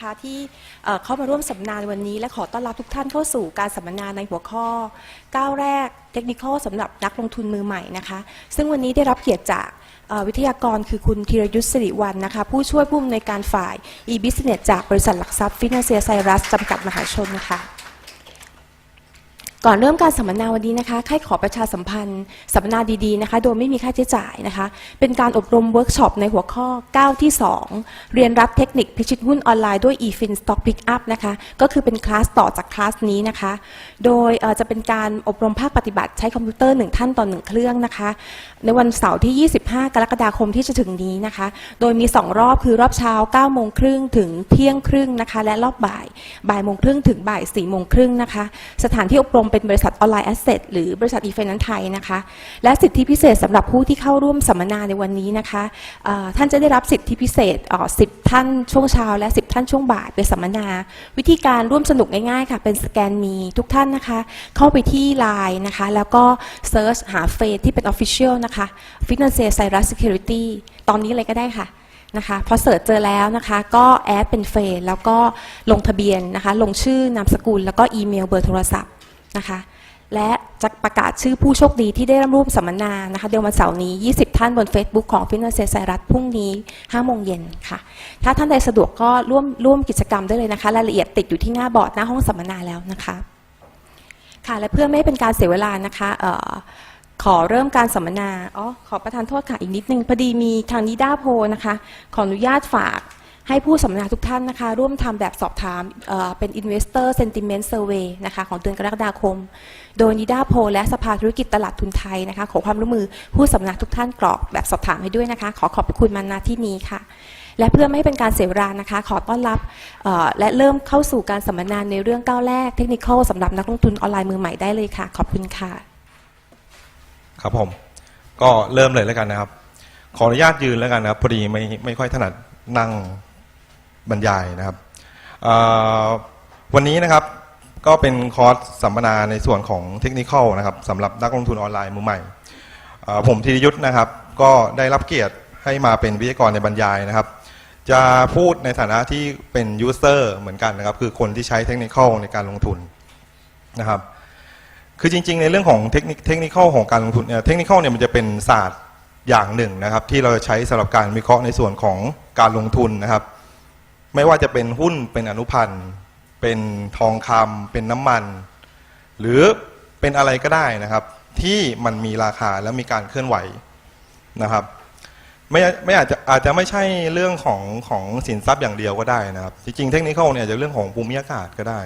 คะที่เข้ามาร่วมสัมมนาในวันนี้ และขอต้อนรับทุกท่านเข้าสู่การสัมมนาในหัวข้อก้าวแรกเทคนิคสำหรับนักลงทุนมือใหม่นะคะซึ่งวันนี้ได้รับเกียรติจากวิทยากรคือคุณธีรยุทธสิริวัลนะคะผู้ช่วยผู้อำนวยการฝ่าย e-business จากบริษัทหลักทรัพย์ฟินแลนเซียไซรัสจำกัดมหาชนนะคะ ก่อนเริ่มการสัมมนาวันนี้นะคะค่ายขอประชาสัมพันธ์สัมมนาดีๆนะคะโดยไม่มีค่าใช้จ่ายนะคะ เป็นการอบรมเวิร์กช็อปในหัวข้อ 9 ที่ 2 เรียนรับเทคนิคพิชิตหุ้นออนไลน์ด้วย eFin Stock Pickup นะคะ ก็คือเป็นคลาสต่อจากคลาสนี้นะคะ โดยจะเป็นการอบรมภาคปฏิบัติใช้คอมพิวเตอร์ 1 ท่านต่อ 1 เครื่องนะคะ ในวันเสาร์ที่ 25 กรกฎาคมที่จะถึงนี้นะคะ โดยมี 2 รอบคือรอบเช้า9โมงครึ่งถึงเที่ยงครึ่งนะคะ และรอบบ่ายบ่ายโมงครึ่งถึงบ่าย4โมงครึ่งนะคะ สถานที่อบรมเป็นบริษัทออนไลน์แอสเซทหรือบริษัทอีเฟนันไทยนะคะ และสิทธิพิเศษสำหรับผู้ที่เข้าร่วมสัมมนาในวันนี้นะคะท่านจะได้รับสิทธิพิเศษเอ่อ10ท่านช่วงเช้า และ 10 ท่านช่วงบ่ายเป็นสัมมนา วิธีการร่วมสนุกง่ายๆค่ะ เป็นสแกนมีทุกท่านนะคะ เข้าไปที่ Line นะคะ แล้วก็เซิร์ชหาเฟซที่เป็น Official นะคะ Financial Cyrus Security ตอนนี้เลยก็ได้ค่ะนะคะพอเสิร์ชเจอแล้วนะคะก็แอดเป็นเฟซแล้วก็ลงทะเบียนนะคะ ลงชื่อนามสกุลแล้วก็อีเมลเบอร์โทรศัพท์ นะคะและจะประกาศชื่อผู้โชคดีที่ได้ร่วมสัมมนานะคะเดี๋ยววันเสาร์นี้ 20 ท่านบน Facebook ของฟินแลนเซียไซรัสพรุ่งนี้ 5 โมงเย็นค่ะ ถ้าท่านใดสะดวกก็ร่วมร่วมกิจกรรมได้เลยนะคะ รายละเอียดติดอยู่ที่หน้าบอร์ดหน้าห้องสัมมนาแล้วนะคะ ค่ะและเพื่อไม่ให้เป็นการเสียเวลานะคะเอ่อขอเริ่มการสัมมนาอ๋อขอประทานโทษค่ะอีกนิดนึงพอดีมีทางนิด้าโพนะคะ ขออนุญาตฝาก ให้ผู้สัมมนาทุกท่านนะคะ ร่วมทำแบบสอบถามเอ่อเป็น Investor Sentiment Survey นะคะของเดือนกรกฎาคม โดยนิด้าโพและสภาธุรกิจตลาดทุนไทยนะคะขอความร่วมมือผู้สัมมนาทุกท่านกรอกแบบสอบถามให้ด้วยนะคะ ขอขอบคุณมาณที่นี้ค่ะ และเพื่อไม่ให้เป็นการเสียเวลานะคะ ขอต้อนรับเอ่อและเริ่มเข้าสู่การสัมมนาในเรื่องก้าวแรกเทคนิคสำหรับนักลงทุนออนไลน์มือใหม่ได้เลยค่ะ ขอบคุณค่ะ ครับผม ก็เริ่มเลยแล้วกันนะครับ ขออนุญาตยืนแล้วกันนะครับ พอดีไม่ไม่ค่อยถนัดนั่ง บรรยายนะครับวันนี้นะครับก็เป็นคอร์สสัมมนาในส่วนของเทคนิคนะครับสำหรับนักลงทุนออนไลน์มือใหม่ ผมธีรยุทธ์นะครับ ก็ได้รับเกียรติให้มาเป็นวิทยากรในบรรยายนะครับ จะพูดในฐานะที่เป็นยูเซอร์เหมือนกันนะครับ คือคนที่ใช้เทคนิคในการลงทุนนะครับ คือจริง ๆ ในเรื่องของเทคนิคเทคนิคของการลงทุนเนี่ยเทคนิคเนี่ยมันจะเป็นศาสตร์อย่างหนึ่งนะครับ ที่เราจะใช้สำหรับการวิเคราะห์ในส่วนของการลงทุนนะครับ ไม่ว่าจะเป็นหุ้นเป็นอนุพันธ์ เป็นทองคำเป็นน้ำมัน หรือเป็นอะไรก็ได้นะครับ ที่มันมีราคาและมีการเคลื่อนไหวนะครับไม่ไม่อาจจะอาจจะไม่ใช่เรื่องของของสินทรัพย์อย่างเดียวก็ได้นะครับ จริงๆเทคนิคเนี่ยจะเรื่องของภูมิอากาศก็ได้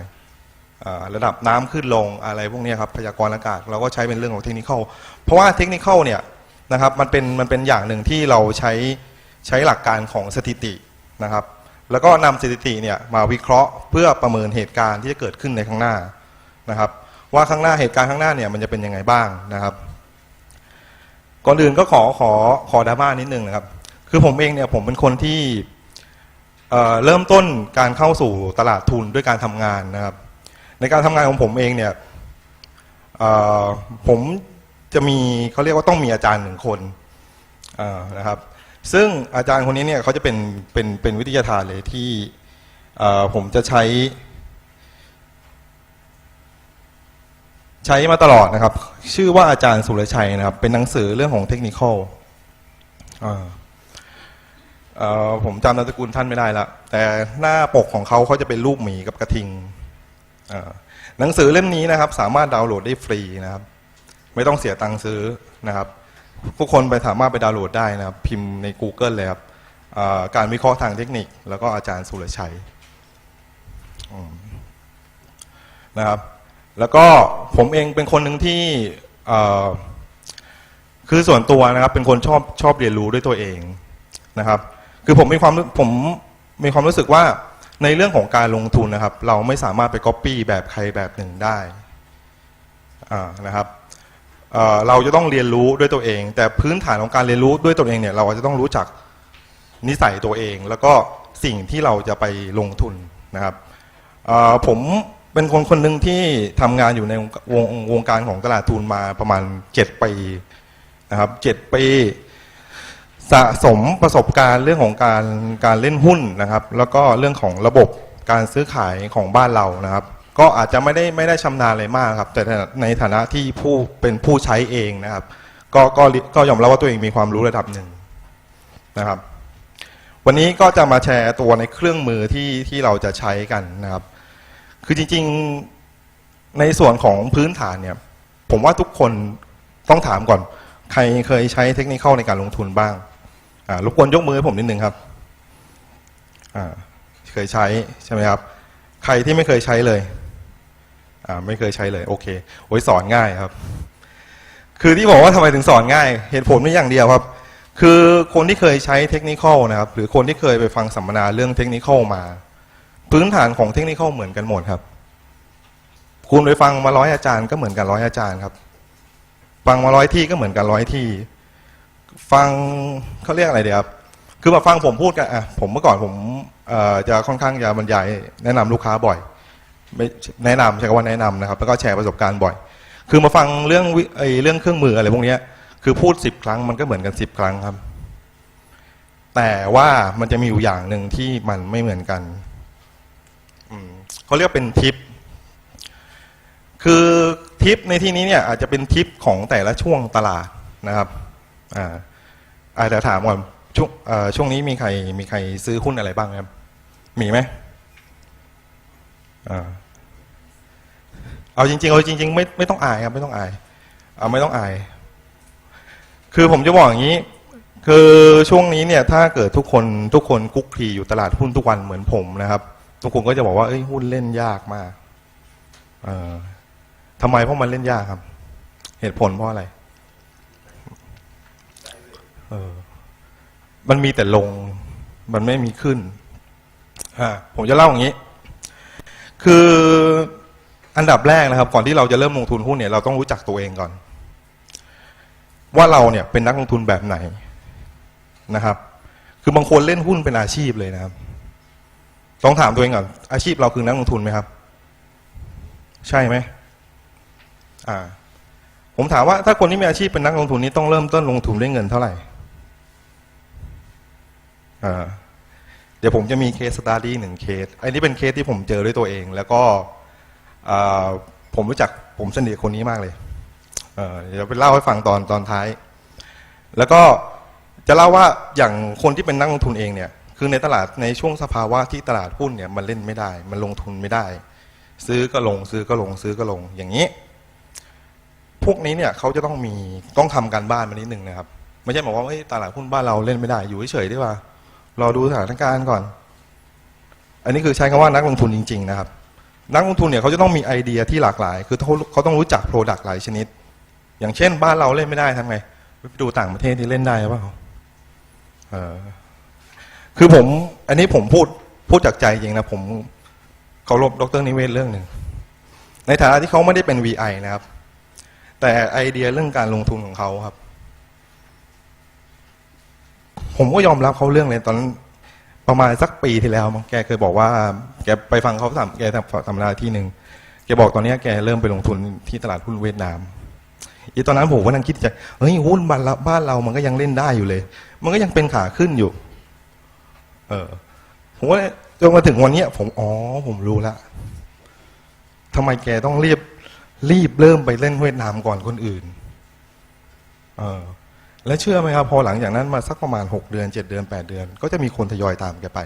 อ่าระดับน้ำขึ้นลงอะไรพวกนี้ครับพยากรณ์อากาศเราก็ใช้เป็นเรื่องของเทคนิคเพราะว่าเทคนิคเนี่ยนะครับมันเป็นมันเป็นอย่างหนึ่งที่เราใช้ใช้หลักการของสถิตินะครับ แล้วก็นำสถิติเนี่ยมาวิเคราะห์เพื่อประเมินเหตุการณ์ที่จะเกิดขึ้นในข้างหน้านะครับ ว่าข้างหน้าเหตุการณ์ข้างหน้าเนี่ยมันจะเป็นยังไงบ้างนะครับ ก่อนอื่นก็ขอขอขอดราม่านิดนึงนะครับ คือผมเองเนี่ยผมเป็นคนที่เเริ่มต้นการเข้าสู่ตลาดทุนด้วยการทำงานนะครับ ในการทำงานของผมเองเนี่ยผมจะมีเขาเรียกว่าต้องมีอาจารย์หนึ่งคนนะครับ ซึ่งอาจารย์คนนี้เนี่ยเขาจะเป็นเป็นเป็นวิทยาทานเลยที่ผมจะใช้ ใช้มาตลอดนะครับ ชื่อว่าอาจารย์สุรชัยนะครับ เป็นหนังสือเรื่องของเทคนิคอลผมจำนามสกุลท่านไม่ได้ละแต่หน้าปกของเขาเขาจะเป็นรูปหมีกับกระทิงหนังสือเล่มนี้นะครับ สามารถดาวน์โหลดได้ฟรีนะครับ ไม่ต้องเสียตังค์ซื้อนะครับ ทุกคนไปสามารถไปดาวน์โหลดได้นะครับ พิมพ์ใน Google เลยครับการวิเคราะห์ทางเทคนิค แล้วก็อาจารย์สุรชัยนะครับ แล้วก็ผมเองเป็นคนหนึ่งที่คือส่วนตัวนะครับ เป็นคนชอบชอบเรียนรู้ด้วยตัวเองนะครับ คือผมมีความผมมีความรู้สึกว่าในเรื่องของการลงทุนนะครับ เราไม่สามารถไปก๊อปปี้แบบใครแบบหนึ่งได้นะครับ เราจะต้องเรียนรู้ด้วยตัวเอง แต่พื้นฐานของการเรียนรู้ด้วยตัวเองเนี่ย เราจะต้องรู้จักนิสัยตัวเอง แล้วก็สิ่งที่เราจะไปลงทุนนะครับผมเป็นคนคนหนึ่งที่ทำงานอยู่ในวงวงการของตลาดทุนมาประมาณเจ็ดปีนะครับเจ็ดปีสะสมประสบการณ์เรื่องของการการเล่นหุ้นนะครับ แล้วก็เรื่องของระบบการซื้อขายของบ้านเรานะครับ ก็อาจจะไม่ได้ไม่ได้ชำนาญอะไรมากครับ แต่ในฐานะที่ผู้เป็นผู้ใช้เองนะครับ ก็ก็ก็ยอมรับว่าตัวเองมีความรู้ระดับหนึ่งนะครับ วันนี้ก็จะมาแชร์ตัวในเครื่องมือที่ที่เราจะใช้กันนะครับ คือจริงๆในส่วนของพื้นฐานเนี่ย ผมว่าทุกคนต้องถามก่อน ใครเคยใช้เทคนิคในการลงทุนบ้างอ่ารบกวนยกมือให้ผมนิดนึงครับอ่าเคยใช้ใช่ไหมครับ ใครที่ไม่เคยใช้เลย อ่าไม่เคยใช้เลย โอเคโอ้ยสอนง่ายครับ คือที่บอกว่าทำไมถึงสอนง่าย เหตุผลไม่อย่างเดียวครับ คือคนที่เคยใช้เทคนิคนะครับ หรือคนที่เคยไปฟังสัมมนาเรื่องเทคนิคมา พื้นฐานของเทคนิคเหมือนกันหมดครับ คุณไปฟังมาร้อยอาจารย์ก็เหมือนกันร้อยอาจารย์ครับ ฟังมาร้อยที่ก็เหมือนกันร้อยที่ ฟังเขาเรียกอะไรเดียครับคือมาฟังผมพูดกันอะผมเมื่อก่อนผมจะค่อนข้างจะบรรยายแนะนำลูกค้าบ่อย ไม่แนะนำใช้คำว่าแนะนำนะครับ แล้วก็แชร์ประสบการณ์บ่อย คือมาฟังเรื่องวิไอ้เรื่องเครื่องมืออะไรพวกนี้คือพูดสิบครั้งมันก็เหมือนกันสิบครั้งครับ แต่ว่ามันจะมีอยู่อย่างหนึ่งที่มันไม่เหมือนกันอืเขาเรียกเป็นทิป คือทิปในที่นี้เนี่ยอาจจะเป็นทิปของแต่ละช่วงตลาดนะครับอ่าอาจจะถามก่อนช่วงอ่อช่วงนี้มีใครมีใครซื้อหุ้นอะไรบ้างครับ มีไหม เอาจริงๆเอาจริง ๆ ไม่ไม่ต้องอายครับไม่ต้องอายเอาไม่ต้องอาย คือผมจะบอกอย่างนี้ คือช่วงนี้เนี่ย ถ้าเกิดทุกคนทุกคนคุกคีอยู่ตลาดหุ้นทุกวันเหมือนผมนะครับ ทุกคนก็จะบอกว่าเอ้ยหุ้นเล่นยากมาก เออทำไมเพราะมันเล่นยากครับ เหตุผลเพราะอะไร เออ มันมีแต่ลง มันไม่มีขึ้นอ่าผมจะเล่าอย่างนี้ คืออันดับแรกนะครับ ก่อนที่เราจะเริ่มลงทุนหุ้นเนี่ยเราต้องรู้จักตัวเองก่อน ว่าเราเนี่ยเป็นนักลงทุนแบบไหนนะครับ คือบางคนเล่นหุ้นเป็นอาชีพเลยนะครับต้องถามตัวเองก่อนอาชีพเราคือนักลงทุนไหมครับ ใช่ไหมอ่า ผมถามว่าถ้าคนที่มีอาชีพเป็นนักลงทุนนี้ต้องเริ่มต้นลงทุนด้วยเงินเท่าไหร่อ่า เดี๋ยวผมจะมีเคสสตาร์ดี้หนึ่งเคส อันนี้เป็นเคสที่ผมเจอด้วยตัวเอง แล้วก็ผมรู้จักผมสนิทคนนี้มากเลยเเดี๋ยวไปเล่าให้ฟังตอนตอนท้าย แล้วก็จะเล่าว่าอย่างคนที่เป็นนักลงทุนเองเนี่ย คือในตลาดในช่วงสภาวะที่ตลาดหุ้นเนี่ยมันเล่นไม่ได้ มันลงทุนไม่ได้ ซื้อก็ลงซื้อก็ลงซื้อก็ลงอย่างนี้ พวกนี้เนี่ยเขาจะต้องมีต้องทำการบ้านมานิดนึงนะครับ ไม่ใช่บอกว่าตลาดหุ้นบ้านเราเล่นไม่ได้อยู่เฉยๆดีกว่า รอดูสถานการณ์ก่อน อันนี้คือใช้คำว่านักลงทุนจริง ๆ นะครับ นักลงทุนเนี่ยเขาจะต้องมีไอเดียที่หลากหลาย คือเขาเขาต้องรู้จักโปรดักต์หลายชนิด อย่างเช่น บ้านเราเล่นไม่ได้ทำไงไปดูต่างประเทศที่เล่นได้หรือเปล่าเออคือผมอันนี้ผมพูดพูดจากใจจริงนะผมเคารพดรนิเวศเรื่องหนึ่งในฐานะที่เขาไม่ได้เป็น VI นะครับ แต่ไอเดียเรื่องการลงทุนของเขาครับ ผมก็ยอมรับเขาเรื่องเลยตอนนั้นประมาณสักปีที่แล้วมั้งแกเคยบอกว่า แกไปฟังเขาสัมแกสัมมนาที่หนึ่งแกบอกตอนนี้แกเริ่มไปลงทุนที่ตลาดหุ้นเวียดนามอีตอนนั้นผมก็นั่งคิดใจเฮ้ยหุ้นบ้านเราบ้านเรามันก็ยังเล่นได้อยู่เลย มันก็ยังเป็นขาขึ้นอยู่ เออผมก็เลยจนมาถึงวันนี้ผมอ๋อผมรู้ละทำไมแกต้องรีบรีบเริ่มไปเล่นเวียดนามก่อนคนอื่น เออ แล้วเชื่อไหมครับ พอหลังจากนั้นมาสักประมาณหกเดือนเจ็ดเดือนแปดเดือน ก็จะมีคนทยอยตามแกไป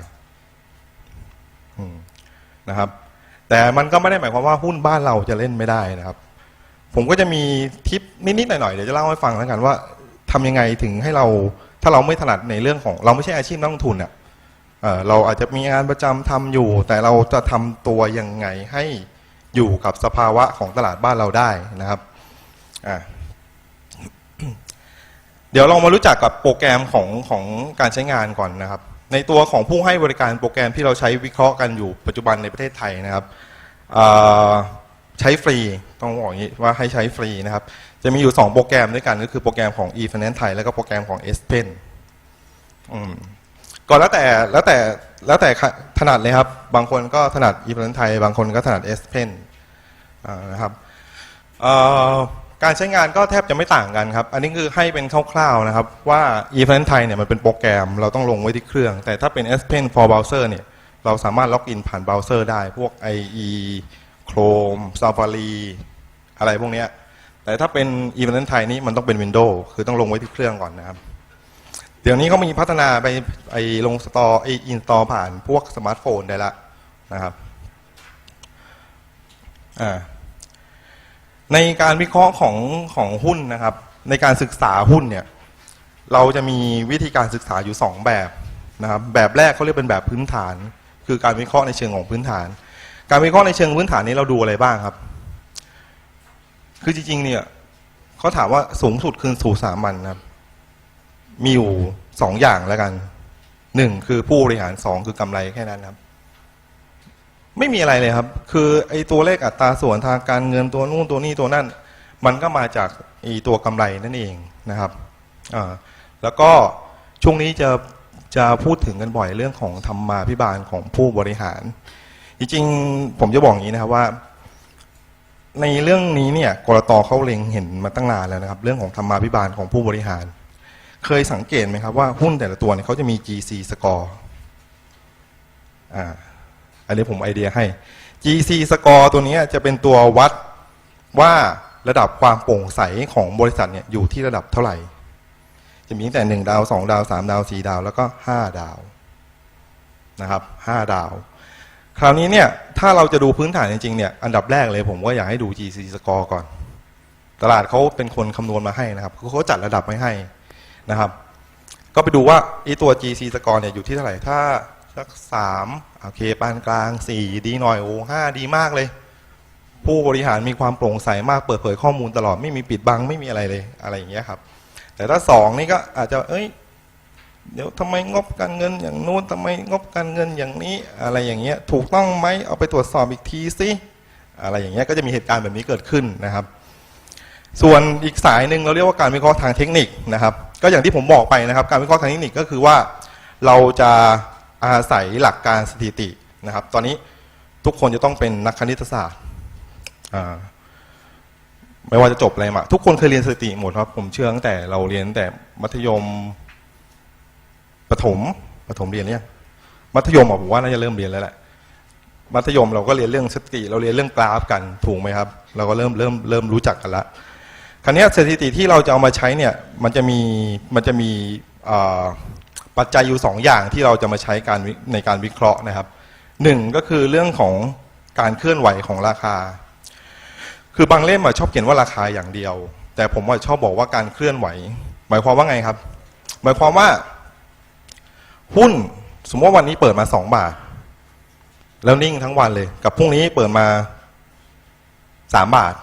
นะครับ แต่มันก็ไม่ได้หมายความว่าหุ้นบ้านเราจะเล่นไม่ได้นะครับ ผมก็จะมีทิปนิดๆหน่อยๆเดี๋ยวจะเล่าให้ฟังแล้วกันว่าทำยังไงถึงให้เราถ้าเราไม่ถนัดในเรื่องของ เราไม่ใช่อาชีพนักลงทุนอะเอ่อเราอาจจะมีงานประจำทำอยู่ แต่เราจะทำตัวยังไงให้อยู่กับสภาวะของตลาดบ้านเราได้นะครับอ่า เดี๋ยวเรามารู้จักกับโปรแกรมของของการใช้งานก่อนนะครับ ในตัวของผู้ให้บริการโปรแกรมที่เราใช้วิเคราะห์กันอยู่ปัจจุบันในประเทศไทยนะครับใช้ฟรีต้องบอกอย่างนี้ว่าให้ใช้ฟรีนะครับ จะมีอยู่ 2 โปรแกรมด้วยกันก็คือโปรแกรมของ e-finance ไทยแล้วก็โปรแกรมของ s p e n อืมก็แล้วแต่แล้วแต่แล้วแต่ถนัดเลยครับ บางคนก็ถนัด e-finance ไทย บางคนก็ถนัด s p e n นะครับ การใช้งานก็แทบจะไม่ต่างกันครับ อันนี้คือให้เป็นคร่าวๆนะครับ ว่า e f r o n t ไทยเนี่ยมันเป็นโปรแกรมเราต้องลงไว้ที่เครื่อง แต่ถ้าเป็น S Pen for Browser เนี่ยเราสามารถล็อกอินผ่านเบราว์เซอร์ได้ พวก IE Chrome Safari อะไรพวกเนี้ยแต่ถ้าเป็น e f r o n t ไทยนี่มันต้องเป็น Windows คือต้องลงไว้ที่เครื่องก่อนนะครับ เดี๋ยวนี้เขามีพัฒนาไปไอ้ลงสตอไอ้อินสตอผ่านพวกสมาร์ทโฟนได้ละนะครับอ่า ในการวิเคราะห์ของของหุ้นนะครับ ในการศึกษาหุ้นเนี่ยเราจะมีวิธีการศึกษาอยู่สองแบบนะครับแบบแรกเขาเรียกเป็นแบบพื้นฐาน คือการวิเคราะห์ในเชิงของพื้นฐาน การวิเคราะห์ในเชิงพื้นฐานนี้เราดูอะไรบ้างครับ คือจริงๆเนี่ยเขาถามว่าสูงสุดคืนสู่สามัญนะครับมีอยู่สองอย่างแล้วกันหนึ่งคือผู้บริหารสองคือกำไรแค่นั้นครับ ไม่มีอะไรเลยครับ คือไอ้ตัวเลขอัตราส่วนทางการเงินตัวนู่นตัวนี้ตัวนั่น มันก็มาจากไอ้ตัวกำไรนั่นเองนะครับอ่าแล้วก็ช่วงนี้จะจะพูดถึงกันบ่อยเรื่องของธรรมาพิบาลของผู้บริหาร จริงๆ ผมจะบอกอย่างนี้นะครับว่า ในเรื่องนี้เนี่ยกรตเขาเล็งเห็นมาตั้งนานแล้วนะครับ เรื่องของธรรมาพิบาลของผู้บริหาร เคยสังเกตไหมครับว่าหุ้นแต่ละตัวเนี่ยเขาจะมี GC score อ่า อันนี้ผมไอเดียให้ GC score ตัวนี้จะเป็นตัววัดว่าระดับความโปร่งใสของบริษัทเนี่ยอยู่ที่ระดับเท่าไหร่ จะมีตั้งแต่หนึ่งดาวสองดาวสามดาวสี่ดาว แล้วก็ห้าดาวนะครับห้าดาว คราวนี้เนี่ยถ้าเราจะดูพื้นฐานจริงๆเนี่ยอันดับแรกเลยผมก็อยากให้ดู GC score ก่อน ตลาดเขาเป็นคนคำนวณมาให้นะครับเขาจัดระดับไว้ให้นะครับ ก็ไปดูว่าไอีตัว GC score เนี่ยอยู่ที่เท่าไหร่ถ้า สักสามโอเคปานกลางสี่ดีหน่อยโอ้ห้าดีมากเลย ผู้บริหารมีความโปร่งใสมากเปิดเผยข้อมูลตลอดไม่มีปิดบังไม่มีอะไรเลยอะไรอย่างเงี้ยครับ แต่ถ้าสองนี่ก็อาจจะเอ้ยเดี๋ยวทำไมงบการเงินอย่างนู้นทำไมงบการเงินอย่างนี้ อะไรอย่างเงี้ยถูกต้องไหมเอาไปตรวจสอบอีกทีสิอะไรอย่างเงี้ยก็จะมีเหตุการณ์แบบนี้เกิดขึ้นนะครับ ส่วนอีกสายหนึ่งเราเรียกว่าการวิเคราะห์ทางเทคนิคนะครับ ก็อย่างที่ผมบอกไปนะครับ การวิเคราะห์ทางเทคนิคก็คือว่า เราจะ อาศัยหลักการสถิตินะครับ ตอนนี้ทุกคนจะต้องเป็นนักคณิตศาสตร์ไม่ว่าจะจบอะไรมาทุกคนเคยเรียนสถิติหมดครับ ผมเชื่อตั้งแต่เราเรียนแต่มัธยมประถมประถมเรียนเนี่ยมัธยมผมว่าน่าจะเริ่มเรียนแล้วแหละมัธยมเราก็เรียนเรื่องสถิติ เราเรียนเรื่องกราฟกันถูกไหมครับ เราก็เริ่มเริ่มเริ่มรู้จักกันละคราวนี้สถิติที่เราจะเอามาใช้เนี่ยมันจะมีมันจะมี ปัจจัยอยู่สองอย่างที่เราจะมาใช้การในการวิเคราะห์นะครับหนึ่งก็คือเรื่องของการเคลื่อนไหวของราคา คือบางเล่มอะชอบเขียนว่าราคาอย่างเดียว แต่ผมว่าชอบบอกว่าการเคลื่อนไหว หมายความว่าไงครับ หมายความว่า หุ้นสมมติว่าวันนี้เปิดมาสองบาท แล้วนิ่งทั้งวันเลย กับพรุ่งนี้เปิดมาสามบาท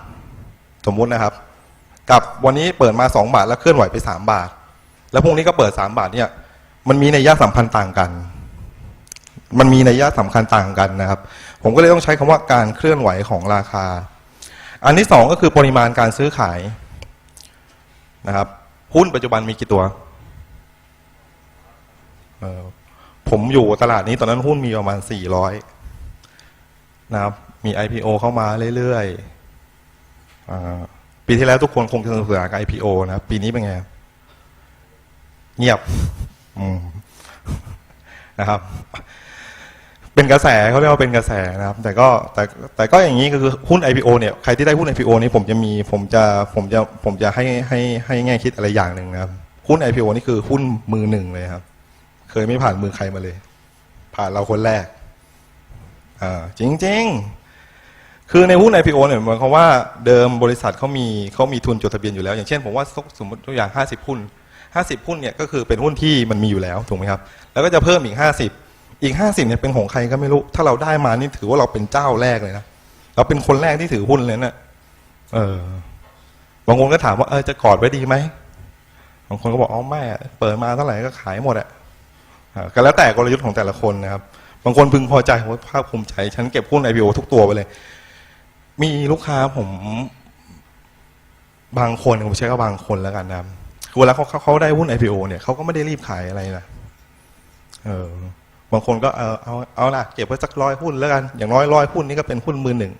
สมมุตินะครับ กับวันนี้เปิดมาสองบาท แล้วเคลื่อนไหวไปสามบาท แล้วพรุ่งนี้ก็เปิดสามบาทเนี่ย มันมีในยะสัมพันธ์ต่างกัน มันมีในยะสำคัญต่างกันนะครับ ผมก็เลยต้องใช้คำว่าการเคลื่อนไหวของราคา อันที่สองก็คือปริมาณการซื้อขายนะครับหุ้นปัจจุบันมีกี่ตัว ผมอยู่ตลาดนี้ตอนนั้นหุ้นมีประมาณ 400 นะครับ มี IPO เข้ามาเรื่อยๆอปีที่แล้วทุกคนคงจะสนุกสนานกับ IPO นะครับปีนี้เป็นไง เงียบ นะครับ เป็นกระแสเขาเรียกว่าเป็นกระแสนะครับ แต่ก็แต่แต่ก็อย่างนี้ก็คือหุ้น IPO เนี่ยใครที่ได้หุ้น IPO นี้ผมจะมีผมจะผมจะผมจะให้ให้ให้แง่คิดอะไรอย่างหนึ่งนะครับหุ้น IPO นี่คือหุ้นมือหนึ่งเลยครับ เคยไม่ผ่านมือใครมาเลย ผ่านเราคนแรกอ่าจริงๆคือในหุ้น IPO เนี่ยหมายความว่าเดิมบริษัทเขามีเขามีทุนจดทะเบียนอยู่แล้ว อย่างเช่นผมว่าสมมติตัวอย่าง 50 หุ้น 50 หุ้นเนี่ยก็คือเป็นหุ้นที่มันมีอยู่แล้วถูกไหมครับ แล้วก็จะเพิ่มอีก 50 อีก 50เนี่ยเป็นของใครก็ไม่รู้ ถ้าเราได้มานี่ถือว่าเราเป็นเจ้าแรกเลยนะ เราเป็นคนแรกที่ถือหุ้นเลยนะเออบางคนก็ถามว่าเออจะกอดไว้ดีไหมบางคนก็บอกอ๋อไม่เปิดมาเท่าไหร่ก็ขายหมดอะอ่าก็แล้วแต่กลยุทธ์ของแต่ละคนนะครับ บางคนพึงพอใจว่าภาคภูมิใจ ฉันเก็บหุ้น IPO ทุกตัวไปเลย มีลูกค้าผมบางคนผมใช้ก็บางคนแล้วกันนะครับ เวลาเขาเขาเขาได้หุ้น IPO เนี่ยเขาก็ไม่ได้รีบขายอะไรนะเออบางคนก็เออเอาเอาละเก็บไว้สักร้อยหุ้นแล้วกันอย่างน้อยร้อยหุ้นนี่ก็เป็นหุ้นมือหนึ่ง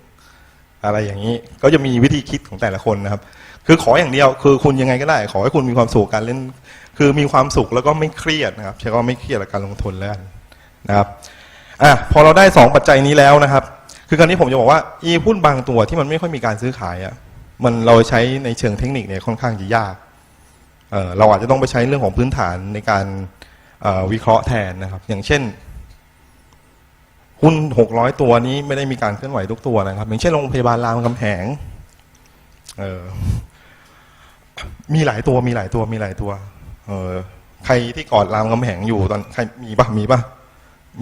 อะไรอย่างนี้ก็จะมีวิธีคิดของแต่ละคนนะครับ คือขออย่างเดียวคือคุณยังไงก็ได้ ขอให้คุณมีความสุขกับการเล่น คือมีความสุขแล้วก็ไม่เครียดนะครับใช้คำว่าไม่เครียดกับการลงทุนแล้วนนะครับอะพอเราได้สองปัจจัยนี้แล้วนะครับ คือคราวนี้ผมจะบอกว่าอีหุ้นบางตัวที่มันไม่ค่อยมีการซื้อขายอะมันเราใช้ในเชิงเทคนิคเนี่ยค่อนข้างจะยาก เเราอาจจะต้องไปใช้เรื่องของพื้นฐานในการวิเคราะห์แทนนะครับ อย่างเช่นหุ้นหกร้อยตัวนี้ไม่ได้มีการเคลื่อนไหวทุกตัวนะครับ อย่างเช่นโรงพยาบาลรามคำแหงเออมีหลายตัวมีหลายตัวมีหลายตัว เออใครที่กอดรามคำแหงอยู่ตอนใครมีปะมีปะ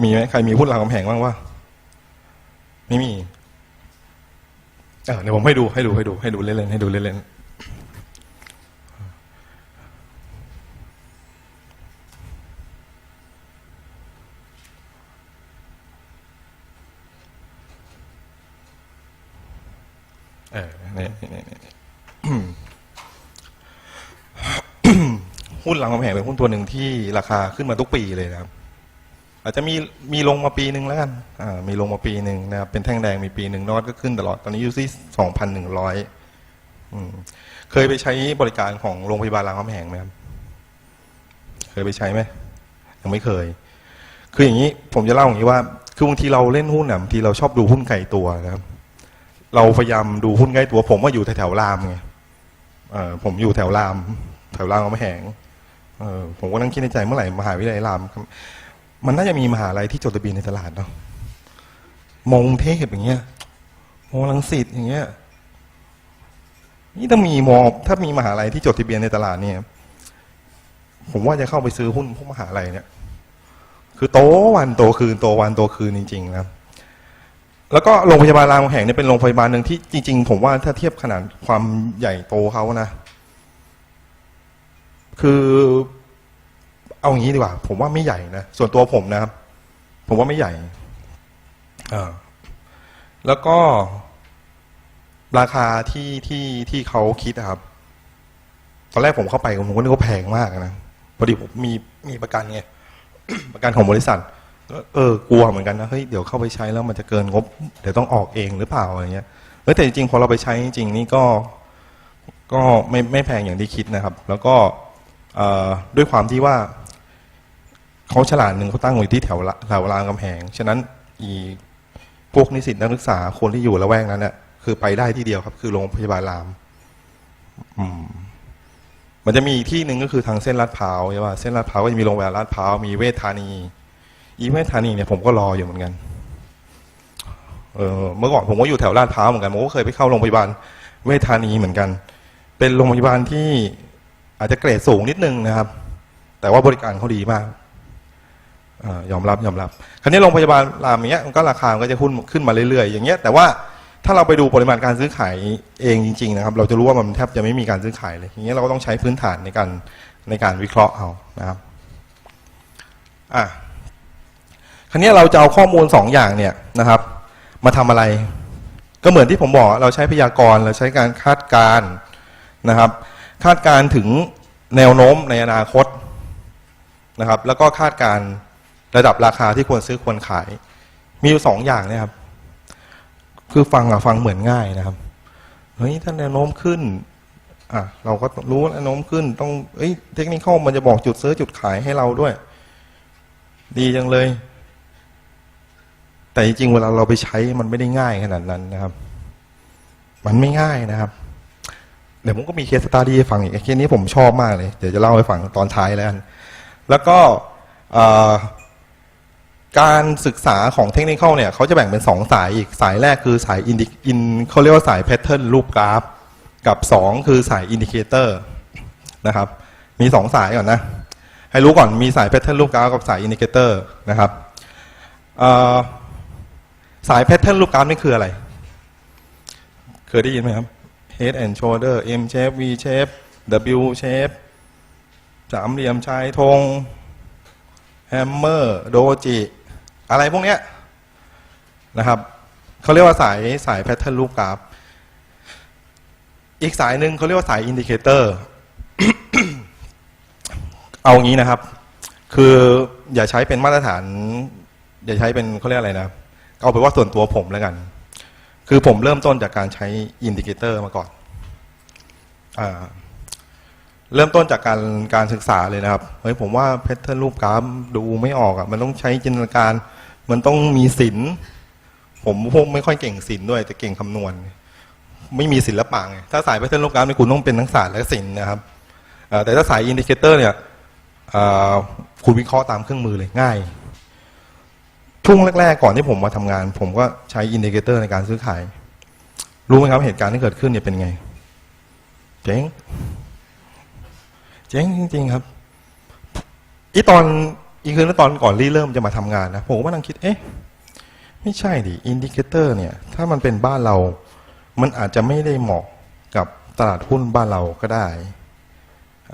มีไหมใครมีหุ้นรามคำแหงบ้างวะไม่มีเออเดี๋ยวผมให้ดูให้ดูให้ดูให้ดูเล่นๆให้ดูเล่นๆ เออนี่นี่นี่นี่หุ้นรามคำแหงเป็นหุ้นตัวหนึ่งที่ราคาขึ้นมาทุกปีเลยนะครับ อาจจะมีมีลงมาปีหนึ่งแล้วกันอ่ามีลงมาปีหนึ่งนะครับ เป็นแท่งแดงมีปีหนึ่งนอตก็ขึ้นตลอด ตอนนี้อยู่ที่สองพันหนึ่งร้อยเคยไปใช้บริการของโรงพยาบาลรามคำแหงไหมครับ เคยไปใช้ไหมยังไม่เคย คืออย่างนี้ผมจะเล่าอย่างนี้ว่า คือบางทีเราเล่นหุ้นอะบางทีเราชอบดูหุ้นไก่ตัวนะครับ เราพยายามดูหุ้นใกล้ตัว ผมว่าอยู่แถวๆรามไงผมอยู่แถวราม แถวรามคำแหงผมก็นั่งคิดในใจเมื่อไหร่มหาวิทยาลัยราม มันน่าจะมีมหาลัยที่จดทะเบียนในตลาดเนาะมงเทพอย่างเงี้ยมอลังสิตอย่างเงี้ย นี่ต้องมีมอถ้ามีมหาลัยที่จดทะเบียนในตลาดเนี่ย ผมว่าจะเข้าไปซื้อหุ้นพวกมหาลัยเนี่ย คือโตวันโตคืนโตวันโตคืนจริงๆนะ แล้วก็โรงพยาบาลรามคำแหงเนี่ยเป็นโรงพยาบาลหนึ่งที่จริง ๆ ผมว่าถ้าเทียบขนาดความใหญ่โตเขานะ คือเอาอย่างนี้ดีกว่า ผมว่าไม่ใหญ่นะ ส่วนตัวผมนะครับ ผมว่าไม่ใหญ่อ่าแล้วก็ราคาที่ที่ที่เขาคิดนะครับ ตอนแรกผมเข้าไปผมก็นึกว่าแพงมากนะพอดีผมมีมีประกันไงประกันของบริษัท เออกลัวเหมือนกันนะเฮ้ยเดี๋ยวเข้าไปใช้แล้วมันจะเกินงบ เดี๋ยวต้องออกเองหรือเปล่าอะไรเงี้ยเฮ้ยแต่จริงๆพอเราไปใช้จริงๆนี่ก็ก็ไม่ไม่แพงอย่างที่คิดนะครับ แล้วก็เอ่อด้วยความที่ว่าเขาฉลาดหนึ่งเขาตั้งไว้ที่แถวละแถวรามกำแหงฉะนั้นอีพวกนิสิตนักศึกษาคนที่อยู่ละแวกนั้นเนี่ยคือไปได้ที่เดียวครับ คือโรงพยาบาลรามอืมมันจะมีที่หนึ่งก็คือทางเส้นลาดพร้าวใช่ป่ะเส้นลาดพร้าวก็จะมีโรงพยาบาลลาดพร้าวมีเวชธานี อีเวชธานีเนี่ยผมก็รออยู่เหมือนกัน เออเมื่อก่อนผมก็อยู่แถวลาดพร้าวเหมือนกันผมก็เคยไปเข้าโรงพยาบาลเวชธานีเหมือนกัน เป็นโรงพยาบาลที่อาจจะเกรดสูงนิดนึงนะครับ แต่ว่าบริการเขาดีมากอายอมรับยอมรับ คราวนี้โรงพยาบาลรามเงี้ยมันก็ราคามันก็จะขึ้นขึ้นมาเรื่อยๆอย่างเงี้ย แต่ว่าถ้าเราไปดูปริมาณการซื้อขายเองจริง ๆ นะครับ เราจะรู้ว่ามันแทบจะไม่มีการซื้อขายเลยอย่างเงี้ยเราก็ต้องใช้พื้นฐานในการในการวิเคราะห์เอานะครับ อะ คราวนี้เราจะเอาข้อมูลสองอย่างเนี่ยนะครับ มาทำอะไร ก็เหมือนที่ผมบอกเราใช้พยากรณ์เราใช้การคาดการณ์นะครับ คาดการณ์ถึงแนวโน้มในอนาคตนะครับ แล้วก็คาดการณ์ระดับราคาที่ควรซื้อควรขาย มีอยู่สองอย่างนะครับ คือฟังอะฟังเหมือนง่ายนะครับเฮ้ยถ้าแนวโน้มขึ้นอะเราก็รู้แนวโน้มขึ้นต้องเอ้ยเทคนิคมันจะบอกจุดซื้อจุดขายให้เราด้วย ดีจังเลย แต่จริงเวลาเราไปใช้มันไม่ได้ง่ายขนาดนั้นนะครับ มันไม่ง่ายนะครับเดี๋ยวผมก็มีเคสตาดี้ให้ฟังอีกเคสนี้ผมชอบมากเลย เดี๋ยวจะเล่าให้ฟังตอนท้ายแล้วกันแล้วก็การศึกษาของเทคนิคเนี่ยเขาจะแบ่งเป็นสองสายอีกสายแรกคือสายอินดิอินเขาเรียกว่าสายแพทเทิร์นรูปกราฟ กับสองคือสายอินดิเคเตอร์นะครับ มีสองสายก่อนนะ ให้รู้ก่อนมีสายแพทเทิร์นรูปกราฟกับสายอินดิเคเตอร์นะครับ สายแพทเทิร์นรูปกราฟนี่คืออะไร เคยได้ยินไหมครับ head and shoulder M shape V shape W shape สามเหลี่ยมชายธง hammer doji อะไรพวกเนี้ยนะครับเขาเรียกว่าสายสายแพทเทิร์นรูปกราฟ อีกสายหนึ่งเขาเรียกว่าสายอินดิเคเตอร์ เอางี้นะครับ คืออย่าใช้เป็นมาตรฐาน อย่าใช้เป็นเขาเรียกอะไรนะ เอาไปว่าส่วนตัวผมแล้วกัน คือผมเริ่มต้นจากการใช้อินดิเคเตอร์มาก่อนอเริ่มต้นจากการการศึกษาเลยนะครับเฮ้ยผมว่าแพทเทิร์นรูปกราฟดูไม่ออกอะ่ะ มันต้องใช้จินตนาการ มันต้องมีศิลป์ผมพวกไม่ค่อยเก่งศิลป์ด้วยแต่เก่งคำนวณ ไม่มีศิลปะไงถ้าสายแพทเทิร์นรูปกราฟเนี่ยคุณต้องเป็นทั้งศาสตร์และศิลป์นะครับแต่ถ้าสายอินดิเคเตอร์เนี่ยคุณวิเคราะห์ตามเครื่องมือเลยง่าย ช่วงแรกๆก่อนที่ผมมาทำงาน ผมก็ใช้อินดิเคเตอร์ในการซื้อขาย รู้ไหมครับเหตุการณ์ที่เกิดขึ้นเนี่ยเป็นไง เจ๊ง เจ๊งจริง ๆ ครับ อีตอนอีกคือตอนก่อนรีเริ่มจะมาทำงานนะผมก็มานั่งคิด เอ๊ะ ไม่ใช่ดิอินดิเคเตอร์เนี่ย ถ้ามันเป็นบ้านเรา มันอาจจะไม่ได้เหมาะกับตลาดหุ้นบ้านเราก็ได้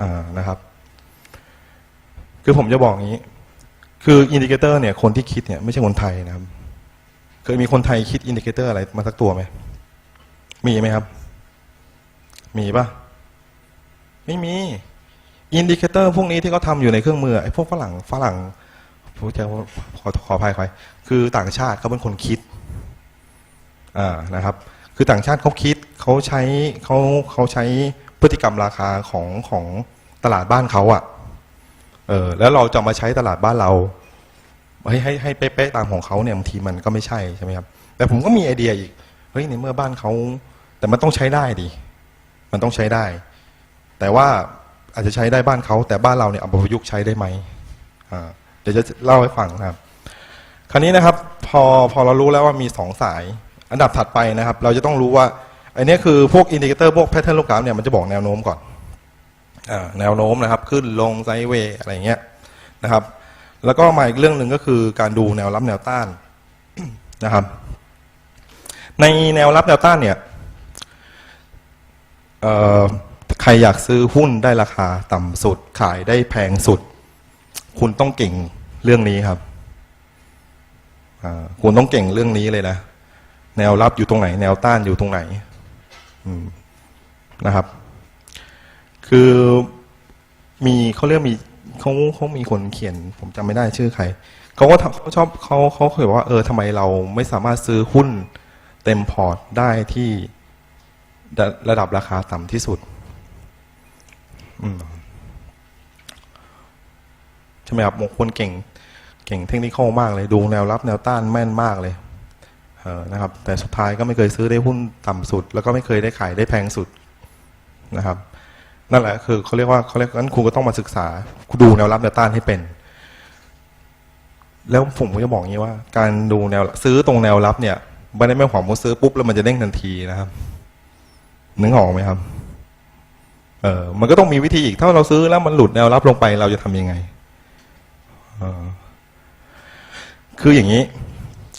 อ่านะครับ คือผมจะบอกอย่างนี้ คืออินดิเคเตอร์เนี่ยคนที่คิดเนี่ยไม่ใช่คนไทยนะครับ เคยมีคนไทยคิดอินดิเคเตอร์อะไรมาสักตัวไหม มีไหมครับ มีปะไม่มี อินดิเคเตอร์พวกนี้ที่เขาทำอยู่ในเครื่องมือไอ้พวกฝรั่งฝรั่งผู้จะขอขออภัยใครคือต่างชาติเขาเป็นคนคิดอ่านะครับ คือต่างชาติเขาคิดเขาใช้เขาเขาใช้พฤติกรรมราคาของของตลาดบ้านเขาอะ่ะ เออแล้วเราจะมาใช้ตลาดบ้านเรา ให้ให้ให้เป๊ะๆตามของเขาเนี่ยบางทีมันก็ไม่ใช่ใช่ไหมครับแต่ผมก็มีไอเดียอีกเฮ้ยในเมื่อบ้านเขาแต่มันต้องใช้ได้ดิมันต้องใช้ได้ แต่ว่าอาจจะใช้ได้บ้านเขาแต่บ้านเราเนี่ยเอาไปประยุกต์ใช้ได้ไหมอ่าเดี๋ยวจะเล่าให้ฟังนะครับ คราวนี้นะครับพอพอเรารู้แล้วว่ามีสองสาย อันดับถัดไปนะครับ เราจะต้องรู้ว่าไอันนี้คือพวกอินดิเคเตอร์พวกแพทเทิร์นลูกกราฟเนี่ยมันจะบอกแนวโน้มก่อน แนวโน้มนะครับ ขึ้นลงไซด์เวย์อะไรเงี้ยนะครับ แล้วก็มาอีกเรื่องหนึ่งก็คือการดูแนวรับแนวต้านนะครับ ในแนวรับแนวต้านเนี่ยใครอยากซื้อหุ้นได้ราคาต่ำสุดขายได้แพงสุด คุณต้องเก่งเรื่องนี้ครับคุณต้องเก่งเรื่องนี้เลยนะแนวรับอยู่ตรงไหน แนวต้านอยู่ตรงไหนนะครับ คือมีเขาเรียกมีเขาเขามีคนเขียน ผมจำไม่ได้ชื่อใครเขาก็ทำเขาชอบเขาเขาเคยบอกว่าเออทำไมเราไม่สามารถซื้อหุ้นเต็มพอร์ตได้ที่ระดับราคาต่ำที่สุดใช่ไหมครับบางคนเก่ง เก่งเทคนิคมากเลย ดูแนวรับแนวต้านแม่นมากเลยเออนะครับ แต่สุดท้ายก็ไม่เคยซื้อได้หุ้นต่ำสุด แล้วก็ไม่เคยได้ขายได้แพงสุดนะครับ นั่นแหละคือเขาเรียกว่าเขาเรียกงั้นคุณก็ต้องมาศึกษาดูแนวรับแนวต้านให้เป็น แล้วผมก็จะบอกอย่างนี้ว่า การดูแนวซื้อตรงแนวรับเนี่ยไม่ได้ไม่หวังว่าซื้อปุ๊บแล้วมันจะเด้งทันทีนะครับนึกออกไหมครับ เออมันก็ต้องมีวิธีอีกถ้าเราซื้อแล้วมันหลุดแนวรับลงไปเราจะทำยังไงออคืออย่างนี้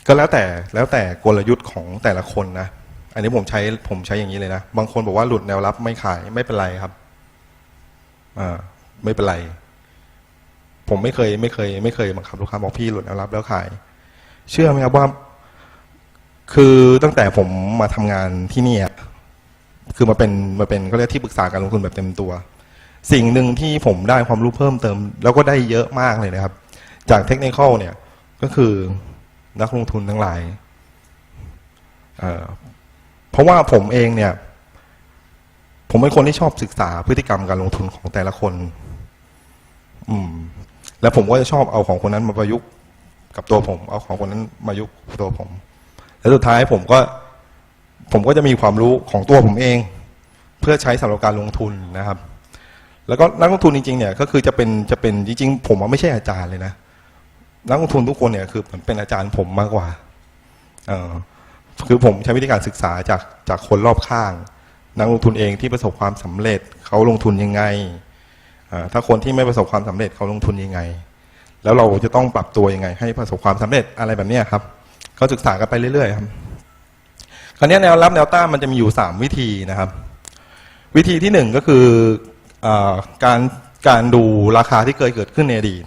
ก็แล้วแต่แล้วแต่กลยุทธ์ของแต่ละคนนะอันนี้ผมใช้ผมใช้อย่างนี้เลยนะ บางคนบอกว่าหลุดแนวรับไม่ขายไม่เป็นไรครับ อ่าไม่เป็นไร ผมไม่เคย ไม่เคย ไม่เคยบังคับลูกค้าบอกพี่หลุดแนวรับแล้วขาย เชื่อไหมครับว่า คือตั้งแต่ผมมาทำงานที่นี่คือมาเป็นมาเป็นก็เรียกที่ปรึกษาการลงทุนแบบเต็มตัว สิ่งหนึ่งที่ผมได้ความรู้เพิ่มเติม แล้วก็ได้เยอะมากเลยนะครับ จากเทคนิคอลเนี่ย ก็คือนักลงทุนทั้งหลายเเพราะว่าผมเองเนี่ย ผมเป็นคนที่ชอบศึกษาพฤติกรรมการลงทุนของแต่ละคน อืม แล้วผมก็จะชอบเอาของคนนั้นมาประยุกต์กับตัวผม เอาของคนนั้นมายุกต์กับตัวผม แล้วสุดท้ายผมก็ ผมก็จะมีความรู้ของตัวผมเอง เพื่อใช้สำหรับการลงทุนนะครับ แล้วก็นักลงทุนจริงๆเนี่ย ก็คือจะเป็นจะเป็นจริงๆผมไม่ใช่อาจารย์เลยนะนักลงทุนทุกคนเนี่ยคือเหมือนเป็นอาจารย์ผมมากกว่า เออคือผมใช้วิธีการศึกษาจากจากคนรอบข้าง นักลงทุนเองที่ประสบความสำเร็จเขาลงทุนยังไง ถ้าคนที่ไม่ประสบความสำเร็จเขาลงทุนยังไง แล้วเราจะต้องปรับตัวยังไง ให้ประสบความสำเร็จอะไรแบบนี้ครับ ก็ศึกษากันไปเรื่อยๆครับคราวนี้แนวรับแนวต้านมันจะมีอยู่สามวิธีนะครับ วิธีที่หนึ่งก็คืออการการดูราคาที่เคยเกิดขึ้นในอดีต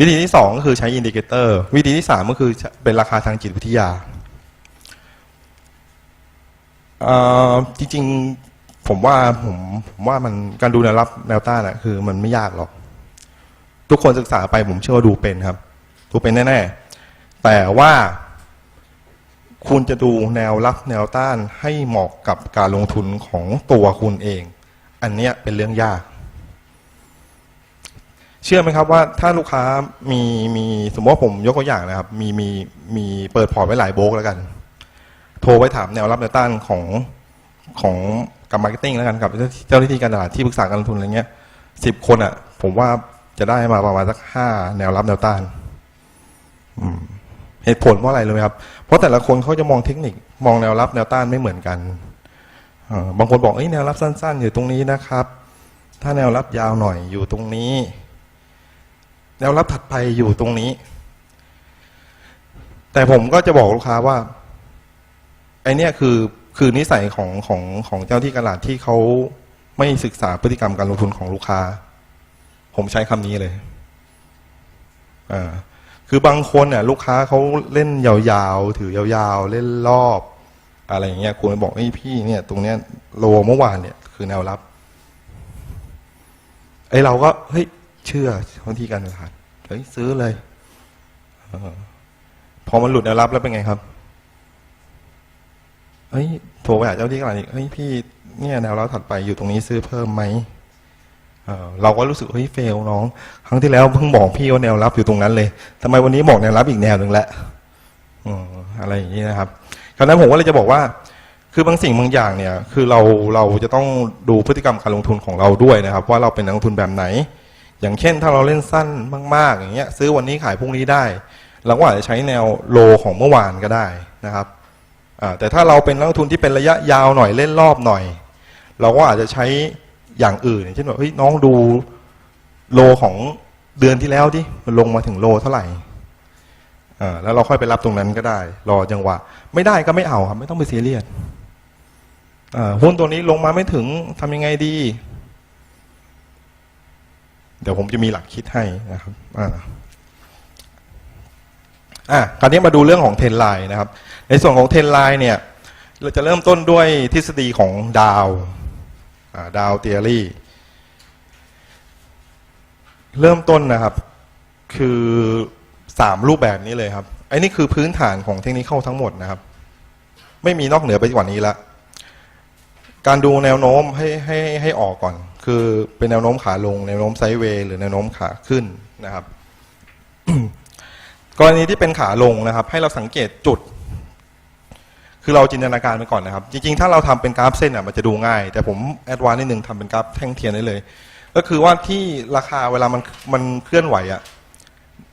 วิธีที่สองก็คือใช้อินดิเคเตอร์ วิธีที่สามก็คือเป็นราคาทางจิตวิทยา อ่าจริงๆผมว่าผมผมว่ามันการดูแนวรับแนวต้านอะคือมันไม่ยากหรอก ทุกคนศึกษาไปผมเชื่อว่าดูเป็นครับ ดูเป็นแน่ๆ แต่ว่าคุณจะดูแนวรับแนวต้านให้เหมาะกับการลงทุนของตัวคุณเอง อันเนี้ยเป็นเรื่องยาก เชื่อไหมครับว่าถ้าลูกค้ามีมีสมมติว่าผมยกตัวอย่างนะครับ มีมีมีเปิดพอร์ตไว้หลายโบรกแล้วกัน โทรไปถามแนวรับแนวต้านของของกับมาร์เก็ตติ้งแล้วกันกับเจ้าหน้าที่การตลาดที่ปรึกษาการลงทุนอะไรเงี้ยสิบคนอะ ผมว่าจะได้มาประมาณสักห้าแนวรับแนวต้านเหตุผลเพราะอะไรรู้ไหมครับ เพราะแต่ละคนเขาจะมองเทคนิคมองแนวรับแนวต้านไม่เหมือนกันบางคนบอกเอ้ยแนวรับสั้น ๆ อยู่ตรงนี้นะครับ ถ้าแนวรับยาวหน่อยอยู่ตรงนี้ แนวรับถัดไปอยู่ตรงนี้ แต่ผมก็จะบอกลูกค้าว่า ไอเนี้ยคือคือนิสัยของของของเจ้าที่การตลาดที่เขาไม่ศึกษาพฤติกรรมการลงทุนของลูกค้า ผมใช้คำนี้เลยอ่าคือบางคนเนี่ยลูกค้าเขาเล่นยาวๆ ถือยาวๆ เล่นรอบ อะไรอย่างเงี้ยคุณไปบอกไอ้พี่เนี่ย ตรงเนี้ยโลเมื่อวานเนี่ย คือแนวรับไอ้เราก็เฮ้ยเชื่อเจ้าที่การตลาดเฮ้ยซื้อเลยอพอมันหลุดแนวรับแล้วเป็นไงครับ เฮ้ยโทรไปหาเจ้าที่การตลาดอีกเฮ้ยพี่เนี่ยแนวรับถัดไปอยู่ตรงนี้ซื้อเพิ่มไหมเราก็รู้สึกเฮ้ยเฟลน้อง ครั้งที่แล้วเพิ่งบอกพี่ว่าแนวรับอยู่ตรงนั้นเลยทำไมวันนี้บอกแนวรับอีกแนวหนึ่งแล้วอืมอะไรอย่างนี้นะครับคราวนั้นผมก็เลยจะบอกว่า คือบางสิ่งบางอย่างเนี่ย คือเราเราจะต้องดูพฤติกรรมการลงทุนของเราด้วยนะครับ ว่าเราเป็นนักลงทุนแบบไหน อย่างเช่น ถ้าเราเล่นสั้นมาก ๆ อย่างเงี้ย ซื้อวันนี้ขายพรุ่งนี้ได้เราก็อาจจะใช้แนวโลของเมื่อวานก็ได้นะครับ แต่ถ้าเราเป็นนักลงทุนที่เป็นระยะยาวหน่อยเล่นรอบหน่อย เราก็อาจจะใช้อย่างอื่นเช่นแบบเฮ้ยน้องดูโลของเดือนที่แล้วดิมันลงมาถึงโลเท่าไหร่แล้วเราค่อยไปรับตรงนั้นก็ได้ รอจังหวะ ไม่ได้ก็ไม่เอาครับไม่ต้องไปซีเรียสหุ้นตัวนี้ลงมาไม่ถึงทำยังไงดี เดี๋ยวผมจะมีหลักคิดให้นะครับอ่า อะคราวนี้มาดูเรื่องของเทนไลน์นะครับ ในส่วนของเทนไลน์เนี่ย เราจะเริ่มต้นด้วยทฤษฎีของดาวดาวเทอรี่เริ่มต้นนะครับ คือสามรูปแบบนี้เลยครับไอ้นี่คือพื้นฐานของเทคนิคเข้าทั้งหมดนะครับ ไม่มีนอกเหนือไปกว่านี้ละการดูแนวโน้มให้ให้ให้ออกก่อน คือเป็นแนวโน้มขาลง แนวโน้มไซด์เวย์หรือแนวโน้มขาขึ้นนะครับ กรณีที่เป็นขาลงนะครับ ให้เราสังเกตจุด คือเราจินตนาการไปก่อนนะครับ จริงๆ ถ้าเราทำเป็นกราฟเส้นอะมันจะดูง่าย แต่ผมแอดวานซ์นิดนึงทำเป็นกราฟแท่งเทียนได้เลย ก็คือว่าที่ราคาเวลามันมันเคลื่อนไหวอะ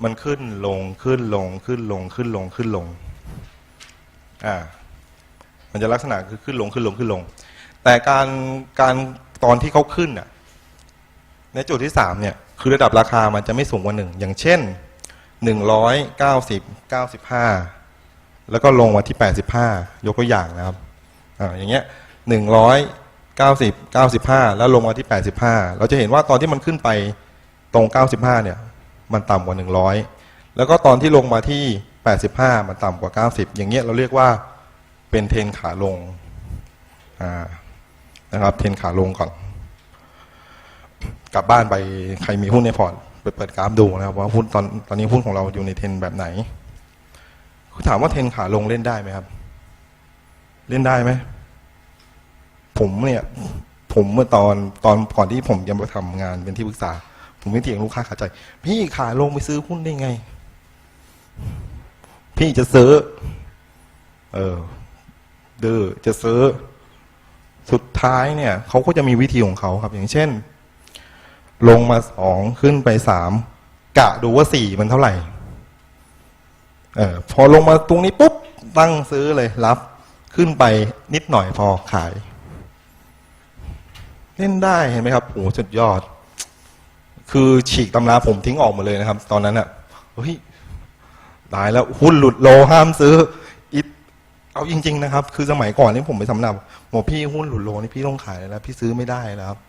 มันขึ้นลงขึ้นลงขึ้นลงขึ้นลงขึ้นลงอ่ามันจะลักษณะคือขึ้นลงขึ้นลงขึ้นลง แต่การการตอนที่เขาขึ้นอะในจุดที่สามเนี่ยคือระดับราคามันจะไม่สูงกว่าหนึ่งอย่างเช่น หนึ่งร้อยเก้าสิบเก้าสิบห้าแล้วก็ลงมาที่แปดสิบห้ายกตัวอย่างนะครับอ่าอย่างเงี้ยหนึ่งร้อยเก้าสิบเก้าสิบห้าแล้วลงมาที่แปดสิบห้าเราจะเห็นว่าตอนที่มันขึ้นไปตรงเก้าสิบห้าเนี่ย มันต่ำกว่าหนึ่งร้อยแล้วก็ตอนที่ลงมาที่แปดสิบห้ามันต่ำกว่าเก้าสิบอย่างเงี้ยเราเรียกว่าเป็นเทนขาลงอ่านะครับ เทนขาลงก่อน กลับบ้านไปใครมีหุ้นในพอร์ต ไปเปิดกราฟดูนะครับว่าหุ้นตอนตอนนี้หุ้นของเราอยู่ในเทรนแบบไหนถามว่าเทรนขาลงเล่นได้ไหมครับ เล่นได้ไหมผมเนี่ยผมเมื่อตอนตอนก่อนที่ผมจะมาทำงานเป็นที่ปรึกษา ผมไม่เถียงลูกค้าขาใจ พี่ขาลงไปซื้อหุ้นได้ไง พี่จะซื้อ เออเด้อจะซื้อ สุดท้ายเนี่ยเขาก็จะมีวิธีของเขาครับ อย่างเช่น ลงมาสองขึ้นไปสามกะดูว่าสี่มันเท่าไหร่ เออพอลงมาตรงนี้ปุ๊บตั้งซื้อเลยรับ ขึ้นไปนิดหน่อยพอขาย เล่นได้เห็นไหมครับโอ้สุดยอด คือฉีกตำราผมทิ้งออกหมดเลยนะครับ ตอนนั้นอะเฮ้ยตายแล้วหุ้นหลุดโลห้ามซื้ออิเอาจริง ๆ นะครับ คือสมัยก่อนนี่ผมไปสำนักบอกพี่หุ้นหลุดโลนี่พี่ต้องขายแล้วพี่ซื้อไม่ได้แล้วครับ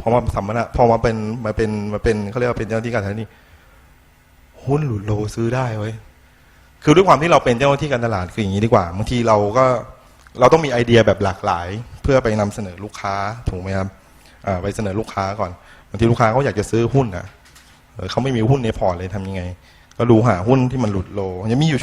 พอมาสัมมนาพอมาเป็นมาเป็นมาเป็นเขาเรียกว่าเป็นเจ้าหน้าที่การตลาดนี่หุ้นหลุดโลซื้อได้เว้ยคือด้วยความที่เราเป็นเจ้าหน้าที่การตลาดคืออย่างนี้ดีกว่าบางทีเราก็เราต้องมีไอเดียแบบหลากหลาย เพื่อไปนำเสนอลูกค้าถูกไหมครับไปเสนอลูกค้าก่อนบางทีลูกค้าเขาอยากจะซื้อหุ้นนะเขาไม่มีหุ้นในพอร์ตเลยทำยังไง ก็ดูหาหุ้นที่มันหลุดโลยังมีอยู่